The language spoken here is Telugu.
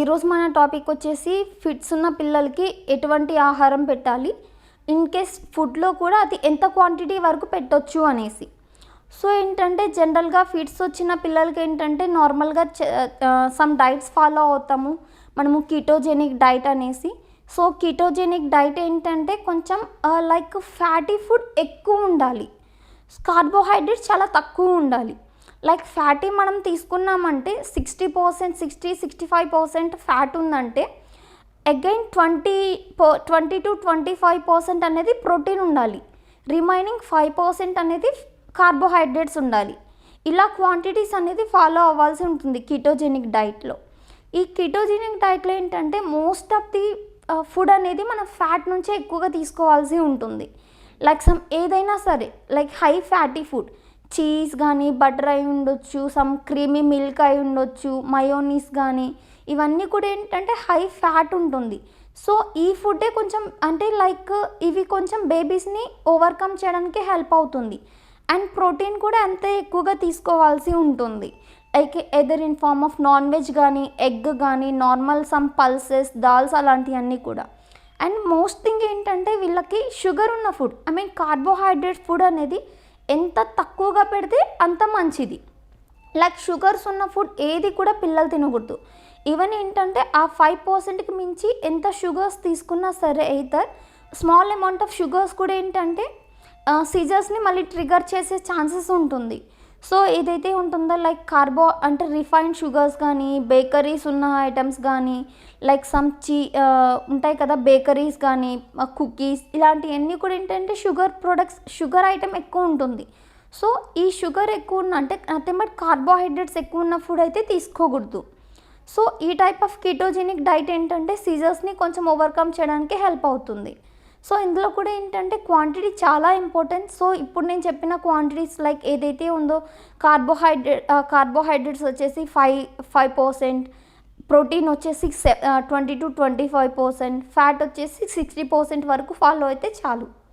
ఈరోజు మన టాపిక్ వచ్చేసి ఫిట్స్ ఉన్న పిల్లలకి ఎటువంటి ఆహారం పెట్టాలి? ఇన్ కేస్ ఫుడ్లో కూడా అది ఎంత క్వాంటిటీ వరకు పెట్టొచ్చు అనేసి. సో ఏంటంటే జనరల్గా ఫిట్స్ వచ్చిన పిల్లలకి ఏంటంటే నార్మల్గా సమ్ డైట్స్ ఫాలో అవుతాము. మనము కీటోజెనిక్ డైట్ అనేసి. సో కీటోజెనిక్ డైట్ ఏంటంటే కొంచెం లైక్ ఫ్యాటీ ఫుడ్ ఎక్కువ ఉండాలి. కార్బోహైడ్రేట్స్ చాలా తక్కువ ఉండాలి. లైక్ ఫ్యాటీ మనం తీసుకున్నామంటే sixty percent sixty sixty five percent fat ఉందంటే again twenty twenty two twenty five percent అనేది ప్రోటీన్ ఉండాలి. రిమైనింగ్ ఫైవ్ పర్సెంట్ అనేది కార్బోహైడ్రేట్స్ ఉండాలి. ఇలా క్వాంటిటీస్ అనేది ఫాలో అవ్వాల్సి ఉంటుంది కిటోజెనిక్ డైట్లో. ఈ కిటోజెనిక్ డైట్లో ఏంటంటే మోస్ట్ ఆఫ్ ది ఫుడ్ అనేది మనం ఫ్యాట్ నుంచే ఎక్కువగా తీసుకోవాల్సి ఉంటుంది. లైక్ సమ్ ఏదైనా సరే like high fatty food. Cheese కానీ బటర్ అయి ఉండొచ్చు సమ్ క్రీమీ మిల్క్ అయి ఉండొచ్చు మయోనీస్ కానీ ఇవన్నీ కూడా ఏంటంటే హై ఫ్యాట్ ఉంటుంది. సో ఈ ఫుడ్డే కొంచెం అంటే లైక్ ఇవి కొంచెం బేబీస్ని ఓవర్కమ్ చేయడానికి హెల్ప్ అవుతుంది. అండ్ ప్రోటీన్ కూడా అంతే ఎక్కువగా తీసుకోవాల్సి ఉంటుంది. Like either in form of non veg కానీ ఎగ్ కానీ నార్మల్ సమ్ పల్సెస్ దాల్స్ అలాంటివన్నీ కూడా. అండ్ మోస్ట్ థింగ్ ఏంటంటే వీళ్ళకి షుగర్ ఉన్న food I mean carbohydrate food అనేది ఎంత తక్కువగా పెడితే అంత మంచిది. లైక్ షుగర్స్ ఉన్న ఫుడ్ ఏది కూడా పిల్లలు తినకూడదు. ఈవెన్ ఏంటంటే ఆ ఫైవ్ పర్సెంట్కి మించి ఎంత షుగర్స్ తీసుకున్నా సరే అయితే స్మాల్ అమౌంట్ ఆఫ్ షుగర్స్ కూడా ఏంటంటే సీజర్స్ని మళ్ళీ ట్రిగర్ చేసే ఛాన్సెస్ ఉంటుంది. సో ఏదైతే ఉంటుందో లైక్ కార్బో అంటే రిఫైన్డ్ షుగర్స్ కానీ బేకరీస్ ఉన్న ఐటమ్స్ కానీ లైక్ సమ్ చీ ఉంటాయి కదా బేకరీస్ కానీ కుకీస్ ఇలాంటివన్నీ కూడా ఏంటంటే షుగర్ ప్రొడక్ట్స్ షుగర్ ఐటమ్ ఎక్కువ ఉంటుంది. సో ఈ షుగర్ ఎక్కువ ఉన్న అంటే నథింగ్ బట్ కార్బోహైడ్రేట్స్ ఎక్కువ ఉన్న ఫుడ్ అయితే తీసుకోకూడదు. సో ఈ టైప్ ఆఫ్ కీటోజెనిక్ డైట్ ఏంటంటే సీజర్స్ని కొంచెం ఓవర్కమ్ చేయడానికి హెల్ప్ అవుతుంది. సో ఇందులో కూడా ఏంటంటే క్వాంటిటీ చాలా ఇంపార్టెంట్ సో ఇప్పుడు నేను చెప్పిన క్వాంటిటీస్ లైక్ ఏదైతే ఉందో కార్బోహైడ్రేట్ కార్బోహైడ్రేట్స్ వచ్చేసి ఫైవ్ ఫైవ్ పర్సెంట్ ప్రోటీన్ వచ్చేసి twenty two twenty five percent fat వచ్చేసి సిక్స్టీ పర్సెంట్ వరకు ఫాలో అయితే చాలు.